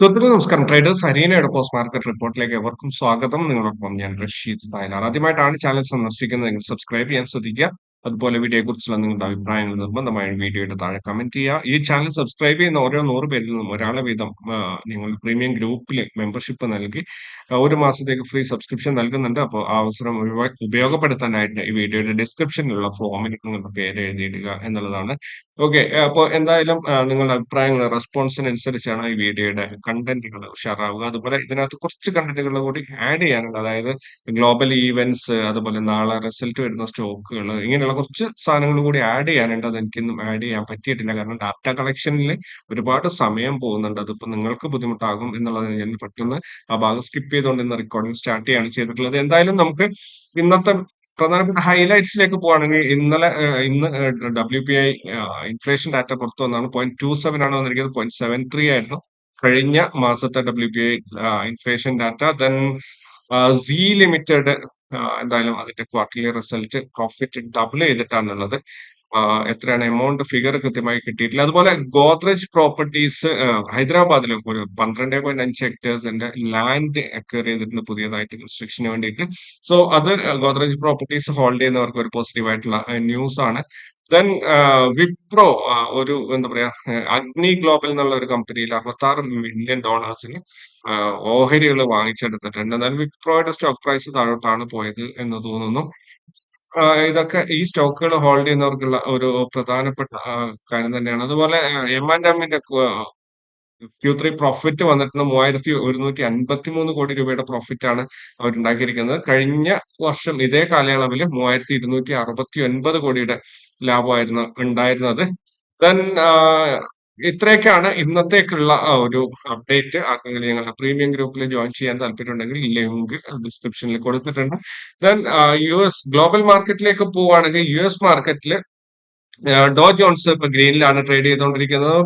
സുഹൃത്തുക്കളെ നമസ്കാരം. Traders ഹരിയനയുടെ post market റിപ്പോർട്ടിലേക്ക് എവർക്കും സ്വാഗതം. നിങ്ങളോടൊപ്പം ഞാൻ റഷീദ് തായ്ലാർ ആദ്യമായിട്ടാണ് ചാനൽ സന്ദർശിക്കുന്നതെങ്കിൽ സബ്സ്ക്രൈബ് ചെയ്യാൻ ശ്രദ്ധിക്കുക. അതുപോലെ വീഡിയോയെ കുറിച്ചുള്ള നിങ്ങളുടെ അഭിപ്രായങ്ങൾ നിർബന്ധമായും വീഡിയോയുടെ താഴെ കമന്റ് ചെയ്യുക. ഈ ചാനൽ സബ്സ്ക്രൈബ് ചെയ്യുന്ന ഓരോ നൂറ് പേരിൽ നിന്നും ഒരാളെ വീതം നിങ്ങൾ പ്രീമിയം ഗ്രൂപ്പിൽ മെമ്പർഷിപ്പ് നൽകി ഒരു മാസത്തേക്ക് ഫ്രീ സബ്സ്ക്രിപ്ഷൻ നൽകുന്നുണ്ട്. അപ്പോൾ ആ അവസരം ഉപയോ- ഉപയോഗപ്പെടുത്താനായിട്ട് ഈ വീഡിയോയുടെ ഡിസ്ക്രിപ്ഷനിലുള്ള ഫോമിൽ നിങ്ങളുടെ പേര് എഴുതിയിടുക എന്നുള്ളതാണ് ഓക്കെ അപ്പോൾ എന്തായാലും നിങ്ങളുടെ അഭിപ്രായങ്ങൾ റെസ്പോൺസിനനുസരിച്ചാണ് ഈ വീഡിയോയുടെ കണ്ടന്റുകൾ ഉഷാറാവുക. അതുപോലെ ഇതിനകത്ത് കുറച്ച് കണ്ടന്റുകൾ കൂടി ആഡ് ചെയ്യാനുണ്ട്. അതായത് ഗ്ലോബൽ ഈവെന്റ്സ് അതുപോലെ നാളെ റിസൾട്ട് വരുന്ന സ്റ്റോക്കുകൾ ഇങ്ങനെയുള്ള കുറച്ച് സാധനങ്ങൾ കൂടി ആഡ് ചെയ്യാനുണ്ട്. അത് എനിക്കൊന്നും ആഡ് ചെയ്യാൻ പറ്റിയിട്ടില്ല. കാരണം ഡാറ്റ കളക്ഷനിൽ ഒരുപാട് സമയം പോകുന്നുണ്ട്. അതിപ്പോ നിങ്ങൾക്ക് ബുദ്ധിമുട്ടാകും എന്നുള്ളത് ഞാൻ പെട്ടെന്ന് ആ ഭാഗം സ്കിപ്പ് ചെയ്തുകൊണ്ട് ഇന്ന് റെക്കോർഡിംഗ് സ്റ്റാർട്ട് ചെയ്യാണ് ചെയ്തിട്ടുള്ളത്. എന്തായാലും നമുക്ക് ഇന്നത്തെ പ്രധാനപ്പെട്ട ഹൈലൈറ്റ്സിലേക്ക് പോവാണെങ്കിൽ ഇന്നലെ ഇന്ന് W P I inflation data പുറത്തു വന്നാണ്. പോയിന്റ് ടു സെവൻ ആണ് വന്നിരിക്കുന്നത്. പോയിന്റ് സെവൻ ത്രീ ആയിരുന്നു. കഴിഞ്ഞ മാസത്തെ W P I inflation data. Then C limited എന്തായാലും അതിന്റെ ക്വാർട്ടർലി റിസൾട്ട് പ്രോഫിറ്റ് ഡബിൾ ചെയ്തിട്ടാണുള്ളത്. എത്രയാണ് എമൗണ്ട് ഫിഗർ കൃത്യമായി കിട്ടിയിട്ടില്ല. അതുപോലെ ഗോദ്രേജ് പ്രോപ്പർട്ടീസ് ഹൈദരാബാദിൽ ഒരു പന്ത്രണ്ട് പോയിന്റ് അഞ്ച് ഹെക്ടേഴ്സിന്റെ ലാൻഡ് അക്വയർ ചെയ്തിട്ടുണ്ട് പുതിയതായിട്ട് കൺസ്ട്രക്ഷന് വേണ്ടിയിട്ട്. സോ അത് ഗോദ്രേജ് പ്രോപ്പർട്ടീസ് ഹോൾഡ് ചെയ്യുന്നവർക്ക് ഒരു പോസിറ്റീവ് ആയിട്ടുള്ള ന്യൂസ് ആണ്. ദെൻ വിപ്രോ ഒരു എന്താ പറയാ അഗ്നി ഗ്ലോബൽ എന്നുള്ള ഒരു കമ്പനിയിൽ അറുപത്തി ആറ് മില്യൺ ഡോളേഴ്സിന് ഓഹരികൾ വാങ്ങിച്ചെടുത്തിട്ടുണ്ട്. എന്നാൽ വിപ്രോയുടെ സ്റ്റോക്ക് പ്രൈസ് താഴോട്ടാണ് പോയത് എന്ന് തോന്നുന്നു. ഇതൊക്കെ ഈ സ്റ്റോക്കുകൾ ഹോൾഡ് ചെയ്യുന്നവർക്കുള്ള ഒരു പ്രധാനപ്പെട്ട കാര്യം തന്നെയാണ്. അതുപോലെ എം ആൻഡ് എമ്മിന്റെ ക്യൂ ത്രീ പ്രോഫിറ്റ് വന്നിട്ടുണ്ട്. മൂവായിരത്തി ഒരുന്നൂറ്റി അൻപത്തി മൂന്ന് കോടി രൂപയുടെ പ്രോഫിറ്റ് ആണ് അവരുണ്ടാക്കിയിരിക്കുന്നത്. കഴിഞ്ഞ വർഷം ഇതേ കാലയളവിൽ മൂവായിരത്തി ഇരുന്നൂറ്റി അറുപത്തി ഒൻപത് കോടിയുടെ ലാഭമായിരുന്നു ഉണ്ടായിരുന്നത്. ദെൻ ഇത്രയൊക്കെയാണ് ഇന്നത്തേക്കുള്ള ഒരു അപ്ഡേറ്റ് ആർക്കെങ്കിലും ഞങ്ങളുടെ പ്രീമിയം ഗ്രൂപ്പിൽ ജോയിൻ ചെയ്യാൻ താല്പര്യമുണ്ടെങ്കിൽ ലിങ്ക് ഡിസ്ക്രിപ്ഷനിൽ കൊടുത്തിട്ടുണ്ട്. ദെൻ യു എസ് ഗ്ലോബൽ മാർക്കറ്റിലേക്ക് പോവുകയാണെങ്കിൽ യു എസ് മാർക്കറ്റിൽ ഡോ ജോൺസ് ഇപ്പൊ ഗ്രീനിലാണ് ട്രേഡ് ചെയ്തുകൊണ്ടിരിക്കുന്നത്.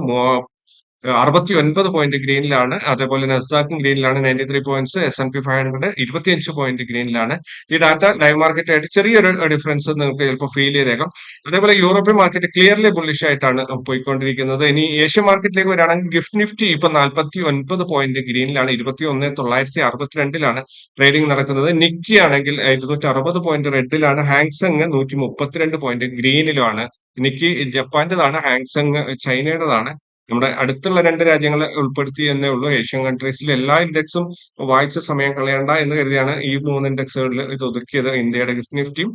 അറുപത്തി ഒൻപത് പോയിന്റ് ഗ്രീനിലാണ്. അതേപോലെ നെസ്ദാക്കും ഗ്രീനിലാണ്. Ninety three points S N P five hundred ഇരുപത്തിയഞ്ച് പോയിന്റ് ഗ്രീനിലാണ്. ഈ ഡാറ്റ ലൈവ് മാർക്കറ്റ് ആയിട്ട് ചെറിയൊരു ഡിഫറൻസ് നിങ്ങൾക്ക് ചിലപ്പോൾ ഫീൽ ചെയ്തേക്കാം. അതേപോലെ യൂറോപ്യൻ മാർക്കറ്റ് ക്ലിയർലി ബുള്ളിഷ് ആയിട്ടാണ് പോയിക്കൊണ്ടിരിക്കുന്നത്. ഇനി ഏഷ്യൻ മാർക്കറ്റിലേക്ക് വരികയാണെങ്കിൽ ഗിഫ്റ്റ് നിഫ്റ്റി ഇപ്പൊ നാൽപ്പത്തി ഒൻപത് പോയിന്റ് ഗ്രീനിലാണ്. ഇരുപത്തി ഒന്ന് തൊള്ളായിരത്തി അറുപത്തിരണ്ടിലാണ് ട്രേഡിംഗ് നടക്കുന്നത്. നിക്കി ആണെങ്കിൽ ഇരുന്നൂറ്റി അറുപത് പോയിന്റ് റെഡിലാണ് ഹാങ്സങ് നൂറ്റി മുപ്പത്തിരണ്ട് പോയിന്റ് ഗ്രീനിലുമാണ്. നിക്കി ജപ്പാന്റേതാണ് ഹാങ്സങ് ചൈനയുടേതാണ്. നമ്മുടെ അടുത്തുള്ള രണ്ട് രാജ്യങ്ങളെ ഉൾപ്പെടുത്തി എന്നേ ഉള്ളൂ. ഏഷ്യൻ കൺട്രീസിൽ എല്ലാ ഇൻഡെക്സും വായിച്ച സമയം കളയണ്ട എന്ന് കരുതിയാണ് ഈ മൂന്ന് ഇൻഡെക്സുകളിൽ ഇത് ഒതുക്കിയത് ഇന്ത്യയുടെ ഗിഫ്റ്റ് നിഫ്റ്റിയും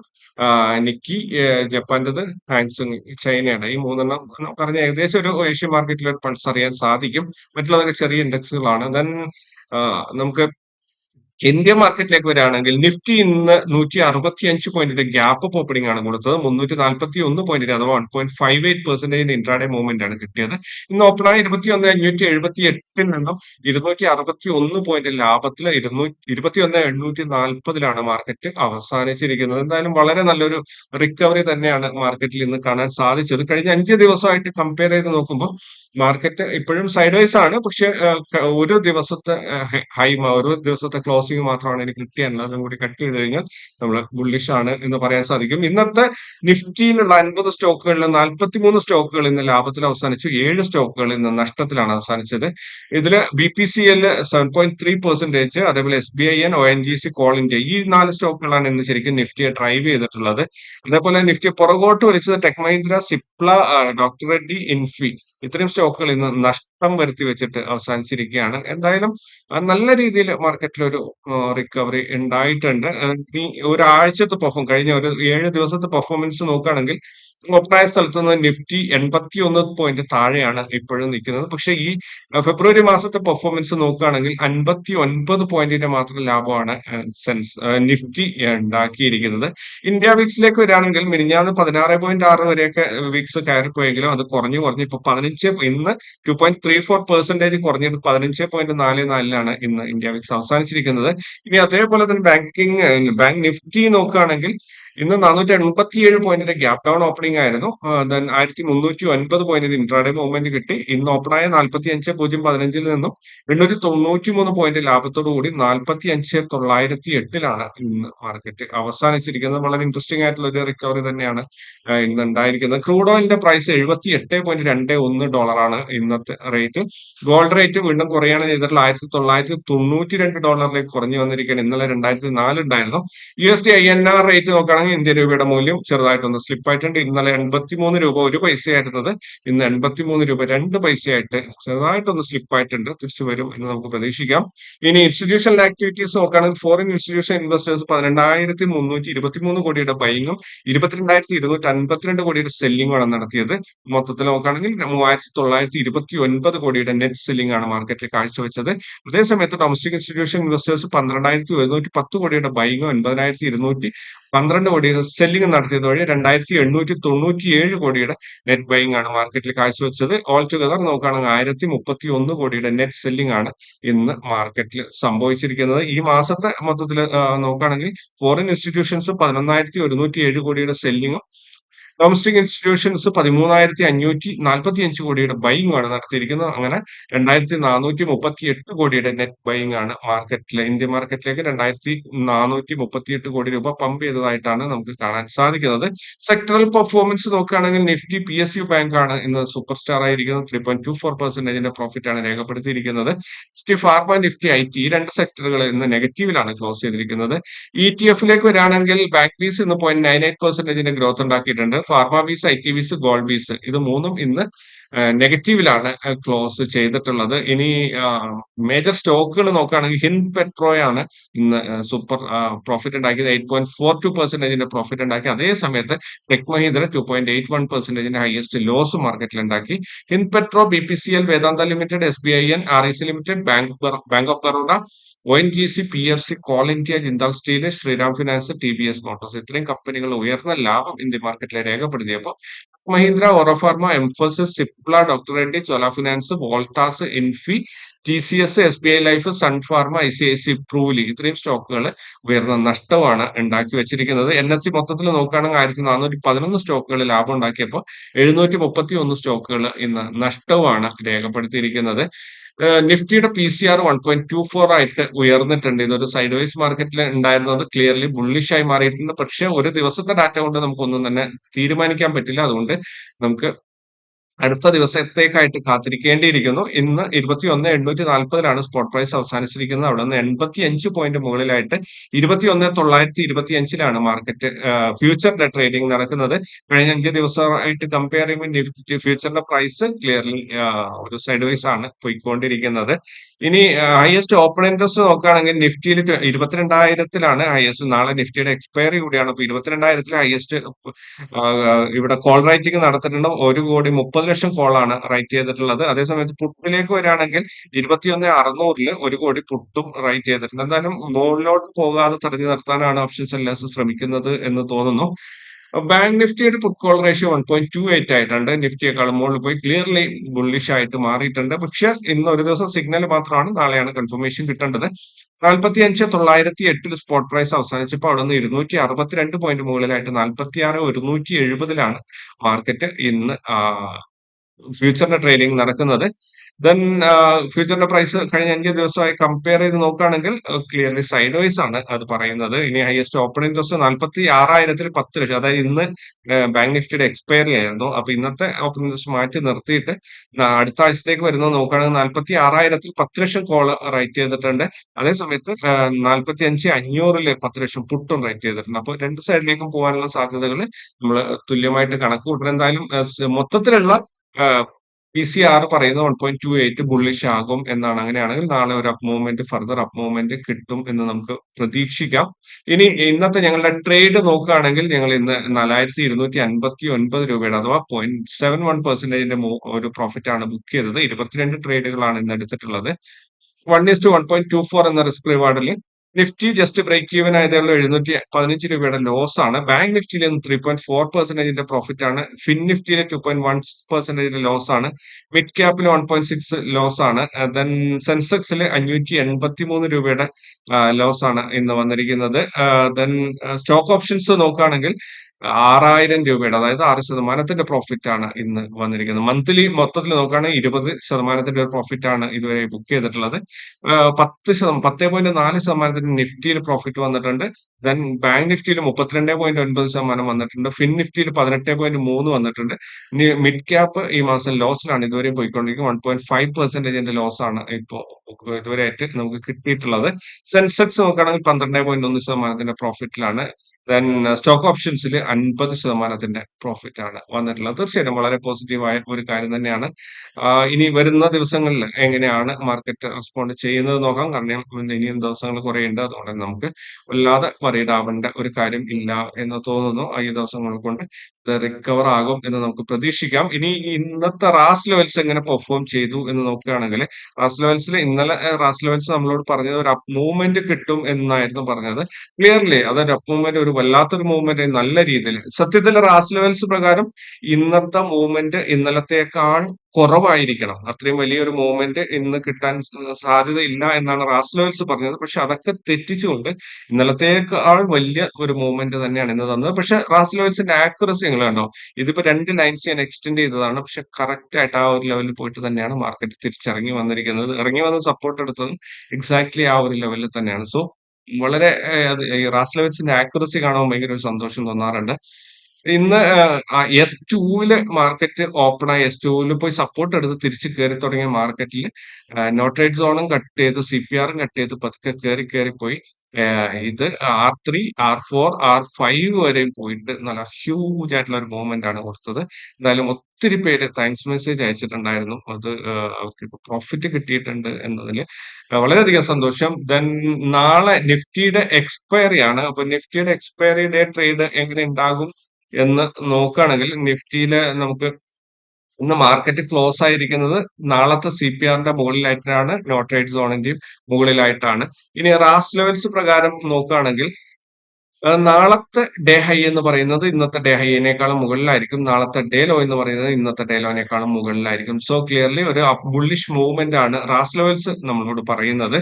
നിക്കി ജപ്പാന്റേത് ഹാങ്സുങ് ചൈനയുടെ. ഈ മൂന്നെണ്ണം പറഞ്ഞ ഏകദേശം ഒരു ഏഷ്യൻ മാർക്കറ്റിലെ പൾസ് അറിയാൻ സാധിക്കും. മറ്റുള്ളതൊക്കെ ചെറിയ ഇൻഡെക്സുകളാണ് ദെൻ നമുക്ക് ഇന്ത്യൻ മാർക്കറ്റിലേക്ക് വരികയാണെങ്കിൽ നിഫ്റ്റി ഇന്ന് നൂറ്റി അറുപത്തി അഞ്ച് പോയിന്റിന്റെ ഗ്യാപ്പ് ഓപ്പണിംഗ് ആണ് കൊടുത്തത്. മുന്നൂറ്റി നാൽപ്പത്തി ഒന്ന് പോയിന്റ് അഥവാ one point five eight percentage intraday movement ആണ് കിട്ടിയത്. ഇന്ന് ഓപ്പണായി ഇരുപത്തി ഒന്ന് അഞ്ഞൂറ്റി എഴുപത്തി എട്ടിൽ നിന്നും ഇരുന്നൂറ്റി അറുപത്തി ഒന്ന് പോയിന്റ് ലാഭത്തിൽ ഇരുന്നൂറ്റി ഇരുപത്തി ഒന്ന് എണ്ണൂറ്റി നാൽപ്പതിലാണ് മാർക്കറ്റ് അവസാനിച്ചിരിക്കുന്നത്. എന്തായാലും വളരെ നല്ലൊരു റിക്കവറി തന്നെയാണ് മാർക്കറ്റിൽ ഇന്ന് കാണാൻ സാധിച്ചത്. കഴിഞ്ഞ അഞ്ച് ദിവസമായിട്ട് കമ്പയർ ചെയ്ത് നോക്കുമ്പോൾ മാർക്കറ്റ് ഇപ്പോഴും സൈഡ് വൈസ് ആണ്. പക്ഷെ ഒരു ദിവസത്തെ ഹൈ ഒരു ദിവസത്തെ ക്ലോസിംഗ് മാത്രമാണ് എനിക്ക് കിട്ടിയത് അതും കൂടി കട്ട് ചെയ്ത് കഴിഞ്ഞാൽ നമ്മൾ ബുള്ളിഷ് ആണ് എന്ന് പറയാൻ സാധിക്കും. ഇന്നത്തെ നിഫ്റ്റിയിലുള്ള അൻപത് സ്റ്റോക്കുകളിൽ നാൽപ്പത്തി മൂന്ന് സ്റ്റോക്കുകൾ ഇന്ന് ലാഭത്തിൽ അവസാനിച്ചു. ഏഴ് സ്റ്റോക്കുകൾ ഇന്ന് നഷ്ടത്തിലാണ് അവസാനിച്ചത്. ഇതിൽ B P C L seven point three percentage അതേപോലെ S B I N O N G C coal India ഈ നാല് സ്റ്റോക്കുകളാണ് ഇന്ന് ശരിക്കും നിഫ്റ്റിയെ ഡ്രൈവ് ചെയ്തിട്ടുള്ളത്. അതേപോലെ നിഫ്റ്റി പുറകോട്ട് വലിച്ചത് Tech Mahindra Cipla doctor Reddy Infy ഇത്രയും സ്റ്റോക്കുകൾ ഇന്ന് നഷ്ടം വരുത്തി വെച്ചിട്ട് അവസാനിച്ചിരിക്കുകയാണ്. എന്തായാലും നല്ല രീതിയിൽ മാർക്കറ്റിൽ ഒരു റിക്കവറി ഉണ്ടായിട്ടുണ്ട്. ഈ ഒരാഴ്ചത്തെ പെർഫോം കഴിഞ്ഞ ഒരു ഏഴ് ദിവസത്തെ പെർഫോമൻസ് നോക്കുകയാണെങ്കിൽ ഒപ്പനായ സ്ഥലത്ത് നിന്ന് നിഫ്റ്റി എൺപത്തി ഒന്ന് പോയിന്റ് താഴെയാണ് ഇപ്പോഴും നിൽക്കുന്നത്. പക്ഷേ ഈ ഫെബ്രുവരി മാസത്തെ പെർഫോമൻസ് നോക്കുകയാണെങ്കിൽ അൻപത്തി ഒൻപത് പോയിന്റിന്റെ മാത്രം ലാഭമാണ് സെൻസ് നിഫ്റ്റി ഉണ്ടാക്കിയിരിക്കുന്നത്. ഇന്ത്യ വിക്സിലേക്ക് വരികയാണെങ്കിൽ മിനിഞ്ഞാന്ന് പതിനാറ് പോയിന്റ് ആറ് വരെയൊക്കെ വീക്സ് കയറിപ്പോയെങ്കിലും അത് കുറഞ്ഞു കുറഞ്ഞു. ഇപ്പൊ പതിനഞ്ച് ഇന്ന് two point three four percentage കുറഞ്ഞിട്ട് പതിനഞ്ച് പോയിന്റ് നാല് നാലിലാണ് ഇന്ന് ഇന്ത്യ വിക്സ് അവസാനിച്ചിരിക്കുന്നത്. ഇനി അതേപോലെ തന്നെ ബാങ്കിങ് ബാങ്ക് നിഫ്റ്റി നോക്കുകയാണെങ്കിൽ ഇന്ന് നാനൂറ്റി എൺപത്തിയേഴ് പോയിന്റിന്റെ ഗ്യാപ് ഡൗൺ ഓപ്പണിംഗ് ആയിരുന്നു. ദെൻ ആയിരത്തി മുന്നൂറ്റി ഒൻപത് പോയിന്റിന് ഇൻട്രാഡേ മൂവ്മെന്റ് കിട്ടി. ഇന്ന് ഓപ്പണായ നാൽപ്പത്തി അഞ്ച് പൂജ്യം പതിനഞ്ചിൽ നിന്നും എണ്ണൂറ്റി തൊണ്ണൂറ്റി മൂന്ന് പോയിന്റ് ലാഭത്തോടു കൂടി നാൽപ്പത്തി അഞ്ച് തൊള്ളായിരത്തി എട്ടിലാണ് ഇന്ന് മാർക്കറ്റ് അവസാനിച്ചിരിക്കുന്നത്. വളരെ ഇൻട്രസ്റ്റിംഗ് ആയിട്ടുള്ള ഒരു റിക്കവറി തന്നെയാണ് ഇന്ന് ഉണ്ടായിരിക്കുന്നത്. ക്രൂഡ് ഓയിലിന്റെ പ്രൈസ് എഴുപത്തി എട്ട് പോയിന്റ് രണ്ട് ഒന്ന് ഡോളറാണ് ഇന്നത്തെ റേറ്റ് ഗോൾഡ് റേറ്റ് വീണ്ടും കുറയാണ് ചെയ്തിട്ടുള്ള ആയിരത്തി തൊള്ളായിരത്തി തൊണ്ണൂറ്റി രണ്ട് ഡോളറിലേക്ക് കുറഞ്ഞു വന്നിരിക്കുകയാണ്. ഇന്നലെ രണ്ടായിരത്തി നാല് ഉണ്ടായിരുന്നു. U S D I N R rate നോക്കുകയാണെങ്കിൽ ഇന്ത്യൻ രൂപയുടെ മൂല്യം ചെറുതായിട്ടൊന്ന് സ്ലിപ്പ് ആയിട്ടുണ്ട്. ഇന്നലെ എൺപത്തി മൂന്ന് രൂപ ഒരു പൈസയായിരുന്നത്. ഇന്ന് എൺപത്തി മൂന്ന് രൂപ രണ്ട് പൈസയായിട്ട് ചെറുതായിട്ടൊന്ന് സ്ലിപ്പ് ആയിട്ടുണ്ട്. തിരിച്ചു വരും എന്ന് നമുക്ക് പ്രതീക്ഷിക്കാം. ഇനി ഇൻസ്റ്റിറ്റ്യൂഷണൽ ആക്ടിവിറ്റീസ് നോക്കുകയാണെങ്കിൽ ഫോറിൻ ഇൻസ്റ്റിറ്റ്യൂഷൻ ഇൻവെസ്റ്റേഴ്സ് പതിനെണ്ണായിരത്തി മുന്നൂറ്റി ഇരുപത്തി മൂന്ന് കോടിയുടെ ബൈങ്ങും ഇരുപത്തിരണ്ടായിരത്തി ഇരുന്നൂറ്റി അൻപത്തിരണ്ട് കോടിയുടെ സെല്ലിങ്ങുമാണ് നടത്തിയത്. മൊത്തത്തിൽ നോക്കുകയാണെങ്കിൽ മൂവായിരത്തി തൊള്ളായിരത്തി ഇരുപത്തി ഒൻപത് കോടിയുടെ നെറ്റ് സെല്ലിംഗ് ആണ് മാർക്കറ്റിൽ കാഴ്ചവെച്ചത്. അതേസമയത്ത് ഡൊമസ്റ്റിക് ഇൻസ്റ്റിറ്റ്യൂഷൻ ഇൻവെസ്റ്റേഴ്സ് പന്ത്രണ്ടായിരത്തി ഒരുന്നൂറ്റി പത്ത് കോടിയുടെ ബൈങ്ങും ഒൻപതിനായിരത്തി ഇരുന്നൂറ്റി പന്ത്രണ്ട് കോടിയുടെ സെല്ലിംഗ് നടത്തിയത് വഴി രണ്ടായിരത്തി എണ്ണൂറ്റി തൊണ്ണൂറ്റി ഏഴ് കോടിയുടെ നെറ്റ് ബൈങ് ആണ് മാർക്കറ്റിൽ കാഴ്ചവെച്ചത്. ഓൾ ടുഗദർ നോക്കുകയാണെങ്കിൽ ആയിരത്തി മുപ്പത്തി ഒന്ന് കോടിയുടെ നെറ്റ് സെല്ലിംഗ് ആണ് ഇന്ന് മാർക്കറ്റിൽ സംഭവിച്ചിരിക്കുന്നത്. ഈ മാസത്തെ മൊത്തത്തിൽ നോക്കുകയാണെങ്കിൽ ഫോറിൻ ഇൻസ്റ്റിറ്റ്യൂഷൻസ് പതിനൊന്നായിരത്തി ഒരുന്നൂറ്റി ഏഴ് കോടിയുടെ സെല്ലിങ്ങും ഡൊമസ്റ്റിക് ഇൻസ്റ്റിറ്റ്യൂഷൻസ് പതിമൂന്നായിരത്തി അഞ്ഞൂറ്റി നാൽപ്പത്തി അഞ്ച് കോടിയുടെ ബൈങ് ആണ് നടത്തിയിരിക്കുന്നത്. അങ്ങനെ രണ്ടായിരത്തി നാനൂറ്റി മുപ്പത്തി എട്ട് കോടിയുടെ നെറ്റ് ബൈങ് ആണ് മാർക്കറ്റിൽ ഇന്ത്യൻ മാർക്കറ്റിലേക്ക് രണ്ടായിരത്തി നാനൂറ്റി മുപ്പത്തി എട്ട് കോടി രൂപ പമ്പ് ചെയ്തതായിട്ടാണ് നമുക്ക് കാണാൻ സാധിക്കുന്നത്. സെക്ടറൽ പെർഫോമൻസ് നോക്കുകയാണെങ്കിൽ Nifty P S U bank ആണ് ഇന്ന് സൂപ്പർ സ്റ്റാർ ആയിരിക്കുന്നത് ത്രീ പോയിന്റ് ടു ഫോർ പെർസെന്റേജിന്റെ പ്രോഫിറ്റ് ആണ് രേഖപ്പെടുത്തിയിരിക്കുന്നത്. Nifty pharma Nifty I T ഈ രണ്ട് സെക്ടറുകൾ ഇന്ന് നെഗറ്റീവിലാണ് ക്ലോസ് ചെയ്തിരിക്കുന്നത്. ഇ ടി എഫിലേക്ക് വരികയാണെങ്കിൽ ബാങ്ക് ഫീസ് ഇന്ന് പോയിന്റ് നയൻ എയ്റ്റ് പെർസെന്റേജിന്റെ ഗ്രോത്ത് ഉണ്ടാക്കിയിട്ടുണ്ട്. Pharma BeES I T BeES gold BeES ഇത് മൂന്നും ഇന്ന് നെഗറ്റീവിലാണ് ക്ലോസ് ചെയ്തിട്ടുള്ളത്. ഇനി മേജർ സ്റ്റോക്കുകൾ നോക്കുകയാണെങ്കിൽ ഹിൻ പെട്രോയാണ് ഇന്ന് സൂപ്പർ പ്രോഫിറ്റ് ഉണ്ടാക്കിയത്. എയ്റ്റ് പോയിന്റ് ഫോർ ടു പെർസെന്റേജിന്റെ പ്രോഫിറ്റ് ഉണ്ടാക്കി. അതേ സമയത്ത് tech Mahindra two point eight one പെർസെന്റേജിന്റെ highest loss മാർക്കറ്റിൽ ഉണ്ടാക്കി. Hin petro B P C L Vedanta limited S B I N R I C limited bank bank of Baroda O N G C P F C coal India Jindal steel Shriram finance T V S motors ഇത്രയും കമ്പനികൾ ഉയർന്ന ലാഭം Indian മാർക്കറ്റിൽ രേഖപ്പെടുത്തിയപ്പോൾ Mahindra Auropharma Mphasis Cipla doctor Reddy Chola finance Voltas Infy T C S S B I life Sunpharma I C I C പ്രൂലി ഇത്രയും സ്റ്റോക്കുകൾ ഉയർന്ന നഷ്ടമാണ് ഉണ്ടാക്കി വെച്ചിരിക്കുന്നത്. എൻ എസ് സി മൊത്തത്തിൽ നോക്കുകയാണെങ്കിൽ ആയിരത്തി നാനൂറ്റി പതിനൊന്ന് സ്റ്റോക്കുകൾ ലാഭം ഉണ്ടാക്കിയപ്പോൾ എഴുന്നൂറ്റി മുപ്പത്തി ഒന്ന് സ്റ്റോക്കുകൾ ഇന്ന് നഷ്ടവുമാണ് രേഖപ്പെടുത്തിയിരിക്കുന്നത്. നിഫ്റ്റിയുടെ P C R one point two four ആയിട്ട് ഉയർന്നിട്ടുണ്ട്. ഇതൊരു സൈഡ് വൈസ് മാർക്കറ്റിൽ ഉണ്ടായിരുന്നത് ക്ലിയർലി ബുള്ളിഷ് ആയി മാറിയിട്ടുണ്ട്. പക്ഷെ ഒരു ദിവസത്തെ ഡാറ്റ കൊണ്ട് നമുക്കൊന്നും തന്നെ തീരുമാനിക്കാൻ പറ്റില്ല. അതുകൊണ്ട് നമുക്ക് അടുത്ത ദിവസത്തേക്കായിട്ട് കാത്തിരിക്കേണ്ടിയിരിക്കുന്നു. ഇന്ന് ഇരുപത്തി ഒന്ന് എണ്ണൂറ്റി നാൽപ്പതിലാണ് സ്പോട്ട് പ്രൈസ് അവസാനിച്ചിരിക്കുന്നത്. അവിടെ നിന്ന് എൺപത്തി അഞ്ച് പോയിന്റ് മുകളിലായിട്ട് ഇരുപത്തി ഒന്ന് തൊള്ളായിരത്തി ഇരുപത്തി അഞ്ചിലാണ് മാർക്കറ്റ് ഫ്യൂച്ചറിന്റെ ട്രേഡിംഗ് നടക്കുന്നത്. കഴിഞ്ഞ അഞ്ച് ദിവസമായിട്ട് കമ്പയർ ചെയ്യുമ്പോൾ നിഫ്റ്റി ഫ്യൂച്ചറിന്റെ പ്രൈസ് ക്ലിയർലി ഒരു സൈഡ് വൈസ് ആണ് പോയിക്കൊണ്ടിരിക്കുന്നത്. ഇനി ഹയസ്റ്റ് ഓപ്പൺ ഇൻട്രസ്റ്റ് നോക്കുകയാണെങ്കിൽ നിഫ്റ്റിയിൽ ഇരുപത്തിരണ്ടായിരത്തിലാണ് ഹയസ്റ്റ് നാളെ നിഫ്റ്റിയുടെ എക്സ്പയറി കൂടിയാണ്. അപ്പൊ ഇരുപത്തിരണ്ടായിരത്തിൽ ഹയസ്റ്റ് ഇവിടെ കോൾ റൈറ്റിംഗ് നടത്തിയിട്ടുണ്ട് ഒരു കോടി മുപ്പത് ലക്ഷം കോളാണ് റൈറ്റ് ചെയ്തിട്ടുള്ളത്. അതേസമയത്ത് പുട്ടിലേക്ക് വരികയാണെങ്കിൽ ഇരുപത്തിയൊന്ന് അറുന്നൂറിൽ ഒരു കോടി പുട്ടും റൈറ്റ് ചെയ്തിട്ടുണ്ട്. എന്തായാലും മുകളിലോട്ട് പോകാതെ തടഞ്ഞു നിർത്താനാണ് ഓപ്ഷൻ സെല്ലേഴ്സ് ശ്രമിക്കുന്നത് എന്ന് തോന്നുന്നു. ബാങ്ക് നിഫ്റ്റിയുടെ put call ratio one point two eight ആയിട്ടുണ്ട്. നിഫ്റ്റിയെക്കാളും മുകളിൽ പോയി ക്ലിയർലി ബുള്ളിഷ് ആയിട്ട് മാറിയിട്ടുണ്ട്. പക്ഷെ ഇന്ന് ഒരു ദിവസം സിഗ്നൽ മാത്രമാണ് നാളെയാണ് കൺഫർമേഷൻ കിട്ടേണ്ടത്. നാൽപ്പത്തി അഞ്ച് തൊള്ളായിരത്തി എട്ടിൽ സ്പോട്ട് പ്രൈസ് അവസാനിച്ചപ്പോൾ അവിടെ നിന്ന് ഇരുന്നൂറ്റി അറുപത്തിരണ്ട് പോയിന്റ് മുകളിലായിട്ട് നാൽപ്പത്തി ആറ് ഒരുന്നൂറ്റി എഴുപതിലാണ് മാർക്കറ്റ് ഇന്ന് ഫ്യൂച്ചറിന്റെ ട്രേഡിംഗ് നടക്കുന്നത്. ദെൻ ഫ്യൂച്ചറിന്റെ പ്രൈസ് കഴിഞ്ഞ അഞ്ച് ദിവസമായി കമ്പയർ ചെയ്ത് നോക്കുകയാണെങ്കിൽ ക്ലിയർലി സൈഡ് വൈസ് ആണ് അത് പറയുന്നത്. ഇനി ഹയസ്റ്റ് ഓപ്പൺ ഇൻട്രസ്റ്റ് നാൽപ്പത്തി ആറായിരത്തിൽ പത്ത് ലക്ഷം. അതായത് ഇന്ന് ബാങ്ക് നിഫ്റ്റിയുടെ എക്സ്പയറി ആയിരുന്നു. അപ്പൊ ഇന്നത്തെ ഓപ്പൺ ഇൻട്രസ്റ്റ് മാറ്റി നിർത്തിയിട്ട് അടുത്ത ആഴ്ചത്തേക്ക് വരുന്നത് നോക്കുകയാണെങ്കിൽ നാൽപ്പത്തി ആറായിരത്തിൽ പത്ത് ലക്ഷം കോൾ റൈറ്റ് ചെയ്തിട്ടുണ്ട്. അതേസമയത്ത് നാൽപ്പത്തി അഞ്ച് അഞ്ഞൂറിൽ പത്ത് ലക്ഷം പുട്ടും റൈറ്റ് ചെയ്തിട്ടുണ്ട്. അപ്പോൾ രണ്ട് സൈഡിലേക്കും പോകാനുള്ള സാധ്യതകൾ നമ്മൾ തുല്യമായിട്ട് കണക്ക് കൂട്ടണം. എന്തായാലും മൊത്തത്തിലുള്ള പി സി ആർ പറയുന്നത് one point two eight bullish ആകും എന്നാണ്. അങ്ങനെയാണെങ്കിൽ നാളെ ഒരു up movement further up movement കിട്ടും എന്ന് നമുക്ക് പ്രതീക്ഷിക്കാം. ഇനി ഇന്നത്തെ ഞങ്ങളുടെ ട്രേഡ് നോക്കുകയാണെങ്കിൽ ഞങ്ങൾ ഇന്ന് നാലായിരത്തി ഇരുന്നൂറ്റി അൻപത്തി ഒൻപത് രൂപയുടെ അഥവാ പോയിന്റ് സെവൻ വൺ പെർസെന്റേജിന്റെ ഒരു പ്രോഫിറ്റ് ആണ് ബുക്ക് ചെയ്തത്. ഇരുപത്തിരണ്ട് ട്രേഡുകളാണ് ഇന്ന് എടുത്തിട്ടുള്ളത്. One is to one point two four എന്ന റിസ്ക് റിവാർഡിൽ നിഫ്റ്റി ജസ്റ്റ് ബ്രേക്ക് ഈവൻ ആയതുള്ള എഴുന്നൂറ്റി പതിനഞ്ച് രൂപയുടെ ലോസ് ആണ്. ബാങ്ക് നിഫ്റ്റിയിൽ നിന്ന് ത്രീ പോയിന്റ് ഫോർ പെർസെന്റേജിന്റെ പ്രോഫിറ്റ് ആണ്. ഫിൻ നിഫ്റ്റിയിൽ ടു പോയിന്റ് വൺ പെർസെന്റേജിന്റെ ലോസ് ആണ്. മിഡ് ക്യാപ്പിൽ വൺ പോയിന്റ് സിക്സ് ലോസ് ആണ്. ദെൻ സെൻസെക്സിൽ അഞ്ഞൂറ്റി എൺപത്തി മൂന്ന് രൂപയുടെ ലോസ് ആണ് ഇന്ന് വന്നിരിക്കുന്നത്. ദെൻ സ്റ്റോക്ക് ഓപ്ഷൻസ് നോക്കുകയാണെങ്കിൽ ആറായിരം രൂപയുടെ അതായത് ആറ് ശതമാനത്തിന്റെ പ്രോഫിറ്റ് ആണ് ഇന്ന് വന്നിരിക്കുന്നത്. മന്ത്ലി മൊത്തത്തിൽ നോക്കുകയാണെങ്കിൽ ഇരുപത് ശതമാനത്തിന്റെ ഒരു പ്രോഫിറ്റ് ആണ് ഇതുവരെ ബുക്ക് ചെയ്തിട്ടുള്ളത്. പത്ത് ശതമാനം പത്തേ പോയിന്റ് നാല് ശതമാനത്തിന് നിഫ്റ്റിയിൽ പ്രോഫിറ്റ് വന്നിട്ടുണ്ട്. ദെൻ ബാങ്ക് നിഫ്റ്റിയിൽ മുപ്പത്തിരണ്ട് പോയിന്റ് ഒൻപത് ശതമാനം വന്നിട്ടുണ്ട്. ഫിൻ നിഫ്റ്റിയിൽ പതിനെട്ട് പോയിന്റ് മൂന്ന് വന്നിട്ടുണ്ട്. മിഡ് ക്യാപ്പ് ഈ മാസം ലോസിലാണ് ഇതുവരെ പോയിക്കൊണ്ടിരിക്കുന്നത്. വൺ പോയിന്റ് ഫൈവ് പെർസെന്റേജിന്റെ ലോസ് ആണ് ഇപ്പോൾ ഇതുവരെ ആയിട്ട് നമുക്ക് കിട്ടിയിട്ടുള്ളത്. സെൻസെക്സ് നോക്കുകയാണെങ്കിൽ പന്ത്രണ്ട് പോയിന്റ് ഒന്ന് ശതമാനത്തിന്റെ പ്രോഫിറ്റിലാണ് ദെൻ സ്റ്റോക്ക് ഓപ്ഷൻസിൽ അൻപത് ശതമാനത്തിന്റെ പ്രോഫിറ്റ് ആണ് വന്നിട്ടുള്ളത്. തീർച്ചയായിട്ടും വളരെ പോസിറ്റീവായ ഒരു കാര്യം തന്നെയാണ്. ഇനി വരുന്ന ദിവസങ്ങളിൽ എങ്ങനെയാണ് മാർക്കറ്റ് റെസ്പോണ്ട് ചെയ്യുന്നത് നോക്കാം. കാരണം ഇനിയും ദിവസങ്ങൾ കുറേയുണ്ട്. അതുകൊണ്ട് നമുക്ക് വല്ലാതെ വറീഡ് ആവേണ്ട ഒരു കാര്യം ഇല്ല എന്ന് തോന്നുന്നു. ഈ ദിവസങ്ങൾ കൊണ്ട് റിക്കവർ ആകും എന്ന് നമുക്ക് പ്രതീക്ഷിക്കാം. ഇനി ഇന്നത്തെ റാസ് ലെവൽസ് എങ്ങനെ പെർഫോം ചെയ്തു എന്ന് നോക്കുകയാണെങ്കിൽ റാസ് ലെവൽസിൽ ഇന്നലെ റാസ് ലെവൽസ് നമ്മളോട് പറഞ്ഞത് ഒരു അപ്പ് മൂവ്മെന്റ് കിട്ടും എന്നായിരുന്നു പറഞ്ഞത്. ക്ലിയർലി അതൊരു അപ്പ് മൂവ്മെന്റ് ഒരു വല്ലാത്തൊരു മൂവ്മെന്റ് നല്ല രീതിയിൽ. സത്യത്തിൽ റാസ് ലെവൽസ് പ്രകാരം ഇന്നത്തെ മൂവ്മെന്റ് ഇന്നലത്തേക്കാൾ കുറവായിരിക്കണം. അത്രയും വലിയൊരു മൂവ്മെന്റ് ഇന്ന് കിട്ടാൻ സാധ്യതയില്ല എന്നാണ് റാസ്ലോയിൽസ് പറഞ്ഞത്. പക്ഷെ അതൊക്കെ തെറ്റിച്ചുകൊണ്ട് ഇന്നലത്തേക്കാൾ വലിയ ഒരു മൂവ്മെന്റ് തന്നെയാണ് ഇന്ന് തന്നത്. പക്ഷെ റാസ്ലോയിൽസിന്റെ ആക്യുറസി നിങ്ങൾ കണ്ടോ? ഇതിപ്പോ രണ്ട് ലൈൻസ് ഞാൻ എക്സ്റ്റെൻഡ് ചെയ്തതാണ്. പക്ഷെ കറക്റ്റ് ആയിട്ട് ആ ഒരു ലെവലിൽ പോയിട്ട് തന്നെയാണ് മാർക്കറ്റ് തിരിച്ചിറങ്ങി വന്നിരിക്കുന്നത്. ഇറങ്ങി വന്ന് സപ്പോർട്ട് എടുത്തതും എക്സാക്ട്ലി ആ ഒരു ലെവലിൽ തന്നെയാണ്. സോ വളരെ റാസ്ലോയിൽസിന്റെ ആക്യുറസി കാണുമ്പോൾ ഭയങ്കര ഒരു സന്തോഷം തോന്നാറുണ്ട്. ഇന്ന് എസ് ടുവിൽ മാർക്കറ്റ് ഓപ്പൺ ആയി. എസ് ടുവിൽ പോയി സപ്പോർട്ട് എടുത്ത് തിരിച്ച് കയറി തുടങ്ങിയ മാർക്കറ്റിൽ നോട്രേഡ് സോണും കട്ട് ചെയ്ത് സി പി ആറും കട്ട് ചെയ്ത് പതുക്കെ കയറി കയറി പോയി. ഇത് R three R four R five വരെയും പോയിട്ട് നല്ല ഹ്യൂജ് ആയിട്ടുള്ള ഒരു മൂവ്മെന്റ് ആണ് കൊടുത്തത്. എന്തായാലും ഒത്തിരി പേര് താങ്ക്സ് മെസ്സേജ് അയച്ചിട്ടുണ്ടായിരുന്നു. അത് അവർക്ക് പ്രോഫിറ്റ് കിട്ടിയിട്ടുണ്ട് എന്നതിൽ വളരെയധികം സന്തോഷം. ദെൻ നാളെ നിഫ്റ്റിയുടെ എക്സ്പയറി ആണ്. അപ്പൊ നിഫ്റ്റിയുടെ എക്സ്പയറി ഡേ ട്രേഡ് എങ്ങനെ ഉണ്ടാകും? എന്ന് നോക്കുകയാണെങ്കിൽ നിഫ്റ്റിയിലെ നമുക്ക് ഇന്ന് മാർക്കറ്റ് ക്ലോസ് ആയിരിക്കുന്നത് നാളത്തെ സി പി ആറിന്റെ മുകളിലായിട്ടാണ് നോട്ട് സോണിന്റെയും മുകളിലായിട്ടാണ്. ഇനി റാസ് ലെവൽസ് പ്രകാരം നോക്കുകയാണെങ്കിൽ നാളത്തെ ഡേ ഹൈ എന്ന് പറയുന്നത് ഇന്നത്തെ ഡേ ഹൈനേക്കാളും മുകളിലായിരിക്കും. നാളത്തെ ഡേ ലോ എന്ന് പറയുന്നത് ഇന്നത്തെ ഡേ ലോനേക്കാളും മുകളിലായിരിക്കും. സോ ക്ലിയർലി ഒരു ബുള്ളിഷ് മൂവ്മെന്റ് ആണ് റാസ് ലെവൽസ് നമ്മളോട് പറയുന്നത്.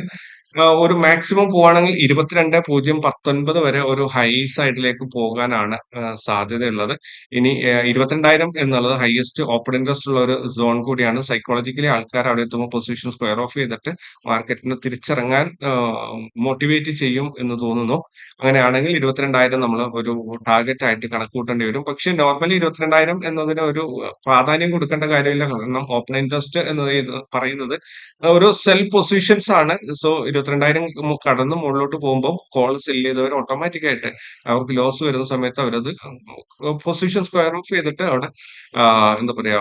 ഒരു മാക്സിമം പോവാണെങ്കിൽ ഇരുപത്തിരണ്ട് പൂജ്യം പത്തൊൻപത് വരെ ഒരു ഹൈ സൈഡിലേക്ക് പോകാനാണ് സാധ്യതയുള്ളത്. ഇനി ഇരുപത്തിരണ്ടായിരം എന്നുള്ളത് ഹയസ്റ്റ് ഓപ്പൺ ഇൻട്രസ്റ്റ് ഉള്ള ഒരു സോൺ കൂടിയാണ്. സൈക്കോളജിക്കലി ആൾക്കാർ അവിടെ എത്തുമ്പോൾ പൊസിഷൻ സ്ക്വയർ ഓഫ് ചെയ്തിട്ട് മാർക്കറ്റിന് തിരിച്ചിറങ്ങാൻ മോട്ടിവേറ്റ് ചെയ്യും എന്ന് തോന്നുന്നു. അങ്ങനെയാണെങ്കിൽ ഇരുപത്തിരണ്ടായിരം നമ്മൾ ഒരു ടാർഗറ്റ് ആയിട്ട് കണക്കൂട്ടേണ്ടി വരും. പക്ഷേ നോർമലി ഇരുപത്തിരണ്ടായിരം എന്നതിന് ഒരു പ്രാധാന്യം കൊടുക്കേണ്ട കാര്യമില്ല. കാരണം ഓപ്പൺ ഇൻട്രസ്റ്റ് എന്ന് പറയുന്നത് ഒരു സെൽ പൊസിഷൻസ് ആണ്. സോ ഇരുപത്തിരണ്ടായിരം കടന്ന് മുകളിലോട്ട് പോകുമ്പോൾ കോൾ സെൽ ചെയ്തവർ ഓട്ടോമാറ്റിക് ആയിട്ട് അവർക്ക് ലോസ് വരുന്ന സമയത്ത് അവരത് പൊസിഷൻ സ്ക്വയർ ഓഫ് ചെയ്തിട്ട് അവിടെ എന്താ പറയാ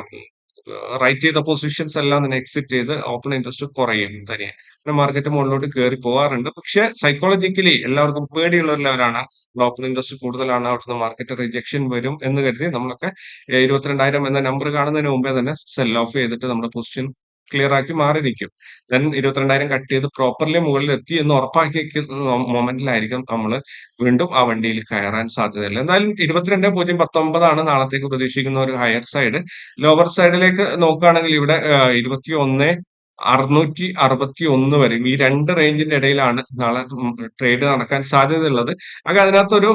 റൈറ്റ് ചെയ്ത പൊസിഷൻസ് എല്ലാം തന്നെ എക്സിറ്റ് ചെയ്ത് ഓപ്പൺ ഇൻട്രസ്റ്റ് കുറയും തനിയെ. പിന്നെ മാർക്കറ്റ് മുകളിലോട്ട് കയറി പോകാറുണ്ട് പക്ഷെ സൈക്കോളജിക്കലി എല്ലാവർക്കും പേടിയുള്ളവരിലവരാണ്. ഓപ്പൺ ഇൻട്രസ്റ്റ് കൂടുതലാണ്. അവിടുന്ന് മാർക്കറ്റ് റിജക്ഷൻ വരും എന്ന് കരുതി നമ്മളൊക്കെ ഇരുപത്തിരണ്ടായിരം എന്ന നമ്പർ കാണുന്നതിന് മുമ്പേ തന്നെ സെൽ ഓഫ് ചെയ്തിട്ട് നമ്മുടെ പൊസിഷൻ ക്ലിയർ ആക്കി മാറി നിൽക്കും ദെൻ ഇരുപത്തിരണ്ടായിരം കട്ട് ചെയ്ത് പ്രോപ്പർലി മുകളിൽ എത്തി എന്ന് ഉറപ്പാക്കി മൊമെന്റിലായിരിക്കും നമ്മൾ വീണ്ടും ആ വണ്ടിയിൽ കയറാൻ സാധ്യതയില്ല എന്തായാലും ഇരുപത്തിരണ്ട് പൂജ്യം പത്തൊമ്പതാണ് നാളത്തേക്ക് പ്രതീക്ഷിക്കുന്ന ഒരു ഹയർ സൈഡ് ലോവർ സൈഡിലേക്ക് നോക്കുകയാണെങ്കിൽ ഇവിടെ ഇരുപത്തി ഒന്ന് അറുന്നൂറ്റി അറുപത്തി ഒന്ന് വരെയും ഈ രണ്ട് റേഞ്ചിന്റെ ഇടയിലാണ് നാളെ ട്രേഡ് നടക്കാൻ സാധ്യതയുള്ളത്. അങ്ങനെ അതിനകത്തൊരു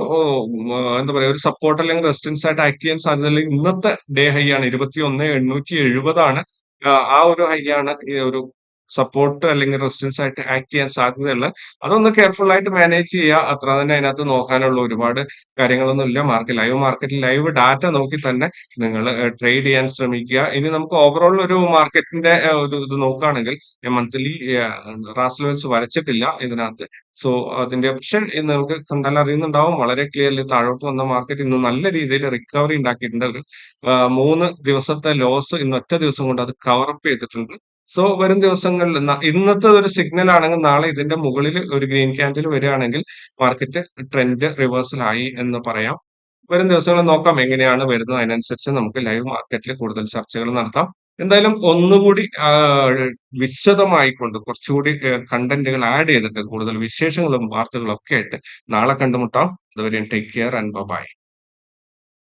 എന്താ പറയുക ഒരു സപ്പോർട്ട് അല്ലെങ്കിൽ റെസിസ്റ്റൻസ് ആയിട്ട് ആക്ട് ചെയ്യാൻ സാധ്യതയുള്ള ഇന്നത്തെ ഡേ ഹൈ ആണ്. ഇരുപത്തി ഒന്ന് എണ്ണൂറ്റി എഴുപതാണ് ആ ഒരു ഹൈയാണ് ഈ ഒരു സപ്പോർട്ട് അല്ലെങ്കിൽ റെസിസ്റ്റൻസ് ആയിട്ട് ആക്ട് ചെയ്യാൻ സാധ്യതയുള്ള. അതൊന്ന് കെയർഫുൾ ആയിട്ട് മാനേജ് ചെയ്യുക. അത്ര തന്നെ അതിനകത്ത് നോക്കാനുള്ള ഒരുപാട് കാര്യങ്ങളൊന്നും ഇല്ല. മാർക്കറ്റ് ലൈവ് മാർക്കറ്റിൽ ലൈവ് ഡാറ്റ നോക്കി തന്നെ നിങ്ങൾ ട്രേഡ് ചെയ്യാൻ ശ്രമിക്കുക. ഇനി നമുക്ക് ഓവറോൾ ഒരു മാർക്കറ്റിന്റെ ഒരു ഇത് നോക്കുകയാണെങ്കിൽ മന്ത്ലി റാസ് ലെവൽസ് വരച്ചിട്ടില്ല ഇതിനകത്ത്. സോ അതിന്റെ പക്ഷെ നമുക്ക് കണ്ടാൽ അറിയുന്നുണ്ടാവും. വളരെ ക്ലിയർലി താഴോട്ട് വന്ന മാർക്കറ്റ് ഇന്ന് നല്ല രീതിയിൽ റിക്കവറി ഉണ്ടാക്കിയിട്ടുണ്ട്. ഒരു മൂന്ന് ദിവസത്തെ ലോസ് ഇന്ന് ഒറ്റ ദിവസം കൊണ്ട് അത് കവറപ്പ് ചെയ്തിട്ടുണ്ട്. സോ വരും ദിവസങ്ങളിൽ ഇന്നത്തെ ഒരു സിഗ്നൽ ആണെങ്കിൽ നാളെ ഇതിന്റെ മുകളിൽ ഒരു ഗ്രീൻ ക്യാൻഡിൽ വരികയാണെങ്കിൽ മാർക്കറ്റ് ട്രെൻഡ് റിവേഴ്സലായി എന്ന് പറയാം. വരും ദിവസങ്ങളിൽ നോക്കാം എങ്ങനെയാണ് വരുന്നത്. അതിനനുസരിച്ച് നമുക്ക് ലൈവ് മാർക്കറ്റിൽ കൂടുതൽ ചർച്ചകൾ നടത്താം. എന്തായാലും ഒന്നുകൂടി വിശദമായിക്കൊണ്ട് കുറച്ചുകൂടി കണ്ടന്റുകൾ ആഡ് ചെയ്തിട്ട് കൂടുതൽ വിശേഷങ്ങളും വാർത്തകളും ഒക്കെ ആയിട്ട് നാളെ കണ്ടുമുട്ടാം. അതുവരെയും ടേക്ക് കെയർ ആൻഡ് ബൈ